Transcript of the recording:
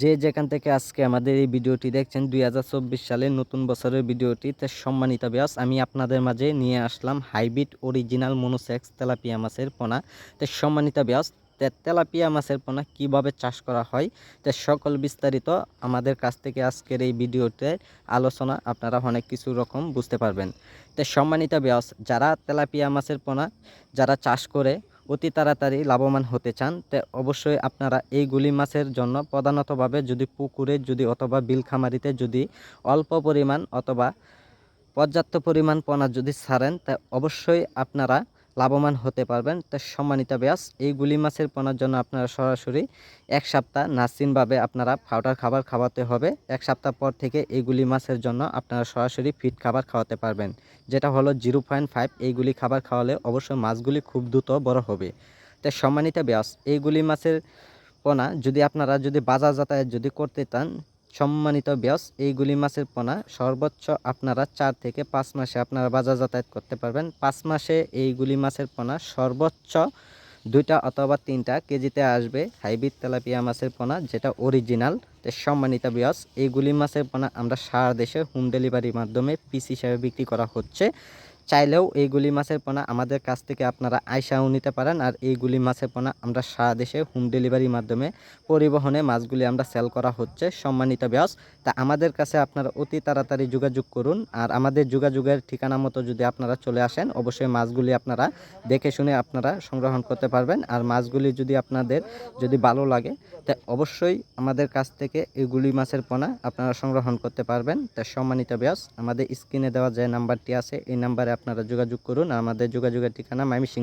যে যেখান থেকে আজকে আমাদের এই ভিডিওটি দেখছেন, দুই সালের নতুন বছরের ভিডিওটি, তে সম্মানিত ব্যাস আমি আপনাদের মাঝে নিয়ে আসলাম হাইব্রিড অরিজিনাল মনোসেক্স তেলাপিয়া মাছের পোনা। তো সম্মানিত ব্যাস তেলাপিয়া মাছের পোনা কীভাবে চাষ করা হয়, তে সকল বিস্তারিত আমাদের কাছ থেকে আজকের এই ভিডিওতে আলোচনা আপনারা অনেক কিছু রকম বুঝতে পারবেন। তো সম্মানিত ব্যাস যারা তেলাপিয়া মাছের পোনা, যারা চাষ করে অতি তাড়াতাড়ি লাভবান হতে চান, তো অবশ্যই আপনারা এই গুলি মাছের জন্য প্রধানতভাবে যদি পুকুরে যদি অথবা বিল খামারিতে যদি অল্প পরিমাণ অথবা পর্যাপ্ত পরিমাণ পোনা যদি ছাড়েন, তা অবশ্যই আপনারা লাভবান হতে পারবেন। তো সম্মানিত ব্যাস এই গুলি মাছের পোনার জন্য আপনারা সরাসরি এক সপ্তাহ নাসিনভাবে আপনারা পাউডার খাবার খাওয়াতে হবে। এক সপ্তাহ পর থেকে এই গুলি মাছের জন্য আপনারা সরাসরি ফিট খাবার খাওয়াতে পারবেন। যেটা হলো জিরো পয়েন্ট ফাইভ এইগুলি খাবার খাওয়ালে অবশ্যই মাছগুলি খুব দ্রুত বড় হবে। তো সম্মানিত ব্যাস এইগুলি মাছের পোনা যদি আপনারা যদি বাজার যাতায়াত যদি করতে চান সম্মানিত ব্যাস এইগুলি মাছের পোনা সর্বোচ্চ আপনারা চার থেকে পাঁচ মাসে আপনারা বাজার যাতায়াত করতে পারবেন। পাঁচ মাসে এইগুলি মাছের পোনা সর্বোচ্চ দুইটা অথবা তিনটা কেজিতে আসবে হাইব্রিড তেলাপিয়া মাছের পোনা, যেটা অরিজিনাল সম্মানিত ব্যাস এইগুলি মাছের পোনা আমরা সারা দেশে হোম ডেলিভারির মাধ্যমে পিস হিসাবে বিক্রি করা হচ্ছে। চাইলেও এই গুলি মাছের পোনা আমাদের কাছ থেকে আপনারা আয়সাও নিতে পারেন। আর এই গুলি মাছের পোনা আমরা সারা দেশে হোম ডেলিভারির মাধ্যমে পরিবহনে মাছগুলি আমরা সেল করা হচ্ছে। সম্মানিত ব্যাস তা আমাদের কাছে আপনারা অতি তাড়াতাড়ি যোগাযোগ করুন। আর আমাদের যোগাযোগের ঠিকানা মতো যদি আপনারা চলে আসেন, অবশ্যই মাছগুলি আপনারা দেখে শুনে আপনারা সংগ্রহণ করতে পারবেন। আর মাছগুলি যদি আপনাদের যদি ভালো লাগে, তা অবশ্যই আমাদের কাছ থেকে এই গুলি মাছের পোনা আপনারা সংগ্রহণ করতে পারবেন। তা সম্মানিত ব্যাস আমাদের স্ক্রিনে দেওয়া যে নাম্বারটি আছে, এই নাম্বারে আপনারা যোগাযোগ করুন। আমাদের যোগাযোগের ঠিকানা মাইমিসিং